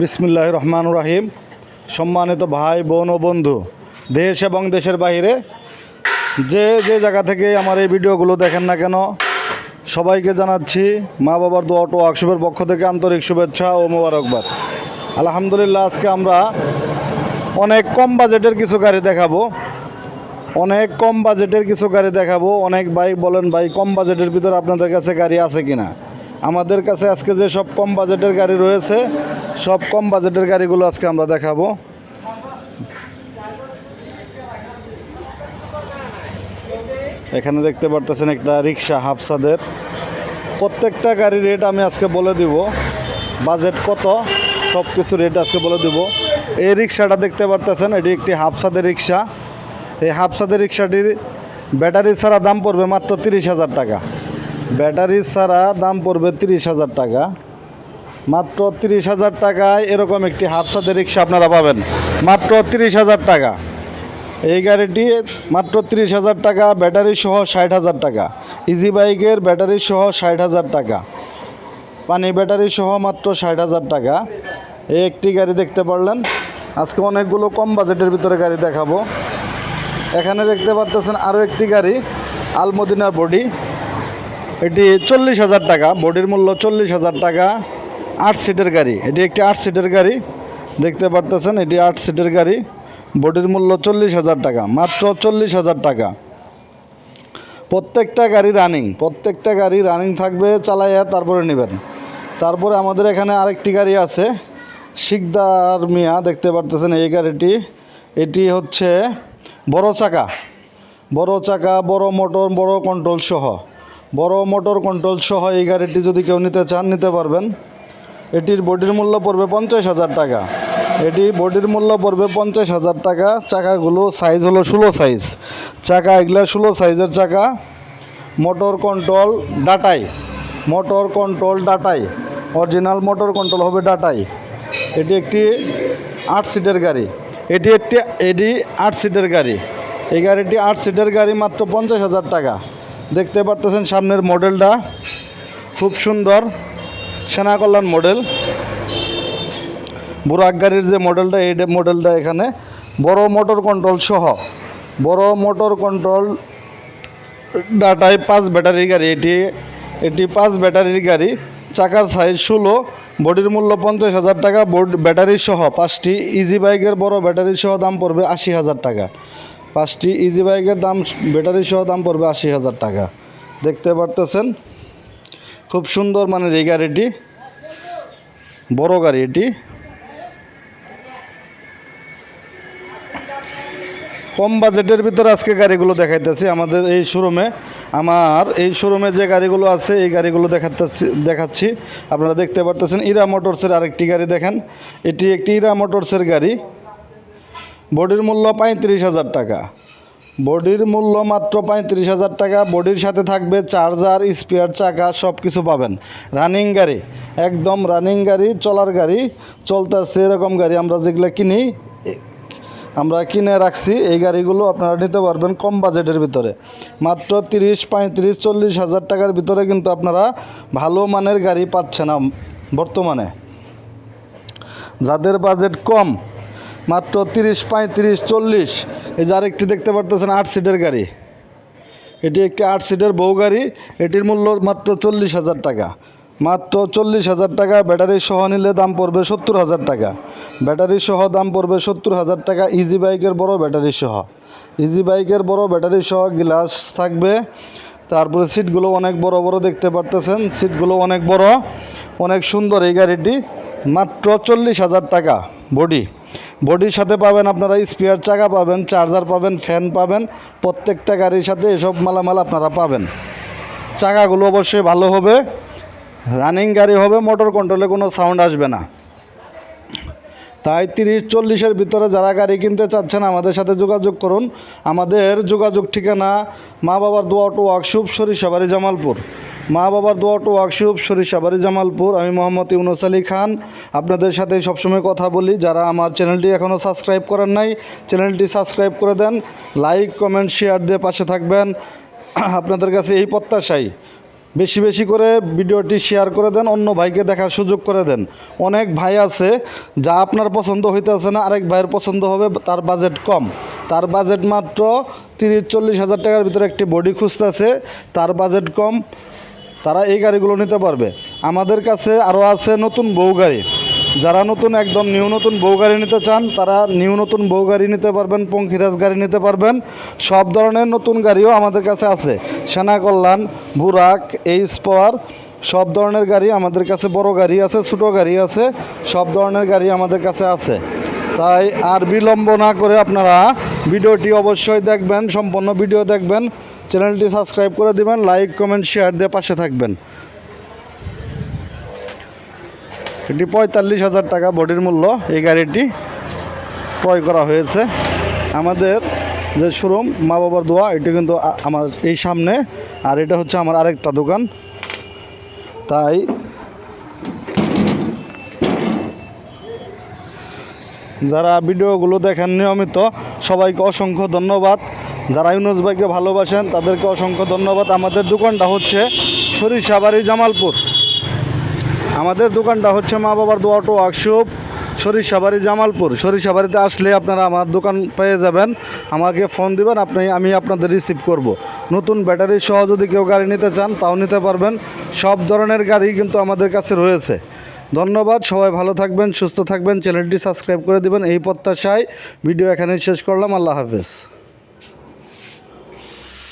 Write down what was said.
বিসমিল্লাহ রহমান রাহিম। সম্মানিত ভাই, বোন ও বন্ধু, দেশ এবং দেশের বাইরে, যে যে জায়গা থেকে আমার এই ভিডিওগুলো দেখেন না কেন, সবাইকে জানাচ্ছি মা বাবার দোয়া টো ওয়ার্কশপের পক্ষ থেকে আন্তরিক শুভেচ্ছা ও মোবারকবাদ। আলহামদুলিল্লাহ, আজকে আমরা অনেক কম বাজেটের কিছু গাড়ি দেখাবো। অনেক কম বাজেটের কিছু গাড়ি দেখাবো। অনেক বাইক বলেন, ভাই, কম বাজেটের ভিতরে আপনাদের কাছে গাড়ি আছে কিনা? আমাদের কাছে আজকে যে সব কম বাজেটের গাড়ি রয়েছে, সব কম বাজেটের গাড়িগুলো আজকে আমরা দেখাবো। এখানে দেখতে পারতেছেন একটা রিক্সা হাফসাদের। প্রত্যেকটা গাড়ির রেট আমি আজকে বলে দিব। বাজেট কত সব কিছু রেট আজকে বলে দিব। এই রিক্সাটা দেখতে পারতেছেন, এটি একটি হাফসাদের রিক্সা। এই হাফসাদের রিক্সাটির ব্যাটারি ছাড়া দাম পড়বে মাত্র তিরিশ হাজার টাকা। ব্যাটারি ছাড়া দাম পড়বে তিরিশ হাজার টাকা। মাত্র তিরিশ হাজার টাকায় এরকম একটি হাফসাদের রিক্সা আপনারা পাবেন। মাত্র তিরিশ হাজার টাকা। এই গাড়িটি মাত্র তিরিশ হাজার টাকা, ব্যাটারি সহ ষাট হাজার টাকা। ইজি বাইকের ব্যাটারি সহ ষাট হাজার টাকা। পানি ব্যাটারি সহ মাত্র ষাট হাজার টাকা। এই একটি গাড়ি দেখতে পারলেন। আজকে অনেকগুলো কম বাজেটের ভিতরে গাড়ি দেখাবো। এখানে দেখতে পারতেছেন আরও একটি গাড়ি, আলমদিনা বডি। এটি চল্লিশ হাজার টাকা, বডির মূল্য চল্লিশ হাজার টাকা। আট সিটের গাড়ি, এটি একটি আট সিটের গাড়ি। দেখতে পারতেছেন, এটি আট সিটের গাড়ি, বডির মূল্য চল্লিশ হাজার টাকা, মাত্র চল্লিশ হাজার টাকা। প্রত্যেকটা গাড়ি রানিং প্রত্যেকটা গাড়ি রানিং থাকবে, চালাইয়া তারপরে নেবেন। তারপরে আমাদের এখানে আরেকটি গাড়ি আছে, শিকদার মিয়া, দেখতে পারতেছেন এই গাড়িটি। এটি হচ্ছে বড় চাকা বড় চাকা বড় মোটর বড় কন্ট্রোল সহ। বড় মোটর কন্ট্রোল সহ এই গাড়িটি যদি কেউ নিতে চান, নিতে পারবেন। এটির বডির মূল্য পড়বে পঞ্চাশ হাজার টাকা। এটি বডির মূল্য পড়বে পঞ্চাশ হাজার টাকা। চাকাগুলো সাইজ হলো ষোলো সাইজ চাকা এগুলো ষোলো সাইজের চাকা। মোটর কন্ট্রোল ডাটাই। মোটর কন্ট্রোল ডাটাই। অরিজিনাল মোটর কন্ট্রোল হবে ডাটাই। এটি একটি আট সিটের গাড়ি। এটি একটি, এটি আট সিটের গাড়ি। এই গাড়িটি আট সিটের গাড়ি মাত্র পঞ্চাশ হাজার টাকা। দেখতে পারতেছেন সামনের মডেলটা। খুব সুন্দর, সেনা কল্যাণ মডেল। বুরাক গাড়ির যে মডেলটা, এই মডেলটা এখানে। বড় মোটর কন্ট্রোল সহ, বড় মোটর কন্ট্রোল ডাটায় পাঁচ ব্যাটারির গাড়ি। এটি এটি পাঁচ ব্যাটারির গাড়ি, চাকার সাইজ ষোলো, বডির মূল্য পঞ্চাশ হাজার টাকা বোর্ড ব্যাটারি সহ পাঁচটি ইজি বাইকের বড় ব্যাটারি সহ দাম পড়বে আশি হাজার টাকা। পাঁচটি ইজি বাইকের দাম ব্যাটারি সহ দাম পড়বে আশি হাজার টাকা। দেখতে পারতেছেন? খুব সুন্দর মানের এই গাড়িটি। বড় গাড়ি এটি। কম বাজেটের ভিতরে আজকে গাড়িগুলো দেখাইতেছি আমাদের এই শোরুমে। আমার এই শোরুমে যে গাড়িগুলো আছে, এই গাড়িগুলো দেখাতেছি, দেখাচ্ছি। আপনারা দেখতে পারতেছেন, ইরা মোটরসের আরেকটি গাড়ি দেখেন। এটি একটি ইরা মোটরসের গাড়ি। বডির মূল্য পঁয়ত্রিশ হাজার টাকা। বডির মূল্য মাত্র পঁয়ত্রিশ হাজার টাকা। বডির সাথে থাকবে চার্জার, স্পেয়ার, চাকা সব কিছু পাবেন। রানিং গাড়ি, একদম রানিং গাড়ি, চলার গাড়ি, চলতেছে এরকম গাড়ি আমরা যেগুলো কিনি আমরা কিনে রাখছি, এই গাড়িগুলো আপনারা নিতে পারবেন কম বাজেটের ভিতরে। মাত্র তিরিশ, পঁয়ত্রিশ, চল্লিশ হাজার টাকার ভিতরে কিন্তু আপনারা ভালো মানের গাড়ি পাচ্ছে না বর্তমানে। যাদের বাজেট কম মাত্র তিরিশ, পঁয়ত্রিশ, চল্লিশ। এই যে আরেকটি দেখতে পারতেছেন আট সিটের গাড়ি। এটি একটি আট সিটের বউ গাড়ি। এটির মূল্য মাত্র চল্লিশ হাজার টাকা। মাত্র চল্লিশ হাজার টাকা, ব্যাটারি সহ নিলে দাম পড়বে সত্তর হাজার টাকা। ব্যাটারি সহ দাম পড়বে সত্তর হাজার টাকা ইজি বাইকের বড় ব্যাটারি সহ। ইজি বাইকের বড় ব্যাটারি সহ গ্লাস থাকবে। তারপরে সিটগুলো অনেক বড় বড় দেখতে পারতেছেন। সিটগুলো অনেক বড়, অনেক সুন্দর এই গাড়িটি। মাত্র চল্লিশ হাজার টাকা বডি বডির সাথে পাবেন আপনারা স্পেয়ার চাকা পাবেন চার্জার পাবেন ফ্যান পাবেন, প্রত্যেকটা গাড়ির সাথে এসব মালামাল আপনারা পাবেন। চাকাগুলো অবশ্যই ভালো হবে রানিং গাড়ি হবে মোটর কন্ট্রোলে কোনো সাউন্ড আসবে না। তাই তিরিশ চল্লিশের ভিতরে যারা গাড়ি কিনতে চাচ্ছেন আমাদের সাথে যোগাযোগ করুন। আমাদের যোগাযোগ ঠিকানা মা বাবার দোয়া টু ওয়ার্কশপ সরিষাবাড়ি জামালপুর। মা বাবার দোয়া টু ওয়ার্কশপ সরিষাবাড়ি জামালপুর। আমি মোহাম্মদ ইউনুস আলী খান। আপনাদের সাথে সবসময় কথা বলি। যারা আমার চ্যানেলটি এখনও সাবস্ক্রাইব করেন নাই, চ্যানেলটি সাবস্ক্রাইব করে দেন। লাইক, কমেন্ট, শেয়ার দিয়ে পাশে থাকবেন। আপনাদের কাছে এই প্রত্যাশাই। বেশি বেশি করে ভিডিওটি শেয়ার করে দেন, অন্য ভাইকে দেখার সুযোগ করে দেন। অনেক ভাই আছে যা আপনার পছন্দ হইতেছে না, আরেক ভাইয়ের পছন্দ হবে, তার বাজেট কম। তার বাজেট মাত্র তিরিশ চল্লিশ হাজার টাকার ভিতরে একটি বডি খুঁজতেছে, তার বাজেট কম, তারা এই গাড়িগুলো নিতে পারবে। আমাদের কাছে আরও আছে নতুন বউ গাড়ি। যারা নতুন, একদম নিউ নতুন বউ গাড়ি নিতে চান, তারা নিউ নতুন বউ গাড়ি নিতে পারবেন, পঙ্খিরাজ গাড়ি নিতে পারবেন। সব ধরনের নতুন গাড়িও আমাদের কাছে আছে। সেনা কল্যাণ, বুরাক, এইচ পাওয়ার, সব ধরনের গাড়ি আমাদের কাছে, বড় গাড়ি আছে, ছোটো গাড়ি আছে, সব ধরনের গাড়ি আমাদের কাছে আছে। তাই আর বিলম্ব না করে আপনারা ভিডিওটি অবশ্যই দেখবেন, সম্পূর্ণ ভিডিও দেখবেন, চ্যানেলটি সাবস্ক্রাইব করে দিবেন, লাইক, কমেন্ট, শেয়ার দিয়ে পাশে থাকবেন। এটি পঁয়তাল্লিশ হাজার টাকা বডির মূল্য। এই গাড়িটি ক্রয় করা হয়েছে। আমাদের যে শোরুম, মা বাবার দোয়া, এটি কিন্তু আমার এই সামনে। আর এটা হচ্ছে আমার আরেকটা দোকান। তাই যারা ভিডিওগুলো দেখেন নিয়মিত, সবাইকে অসংখ্য ধন্যবাদ। যারা ইউনুস ভাইকে ভালোবাসেন, তাদেরকে অসংখ্য ধন্যবাদ। আমাদের দোকানটা হচ্ছে সরিষাবাড়ি জামালপুর। আমাদের দোকানটা হচ্ছে মা বাবার দোয়াটো ওয়ার্কশপ সরিষাবাড়ি জামালপুর। সরিষাবাড়িতে আসলে আপনারা আমার দোকান পেয়ে যাবেন। আমাকে ফোন দিবেন, আপনি, আমি আপনাদের রিসিভ করব। নতুন ব্যাটারি সহ যদি কেউ গাড়ি নিতে চান, তাও নিতে পারবেন। সব ধরনের গাড়ি কিন্তু আমাদের কাছে রয়েছে। ধন্যবাদ, সবাই ভালো থাকবেন, সুস্থ থাকবেন চ্যানেলটি সাবস্ক্রাইব করে দিবেন। এই প্রত্যাশায় ভিডিও এখানেই শেষ করলাম। আল্লাহ হাফেজ।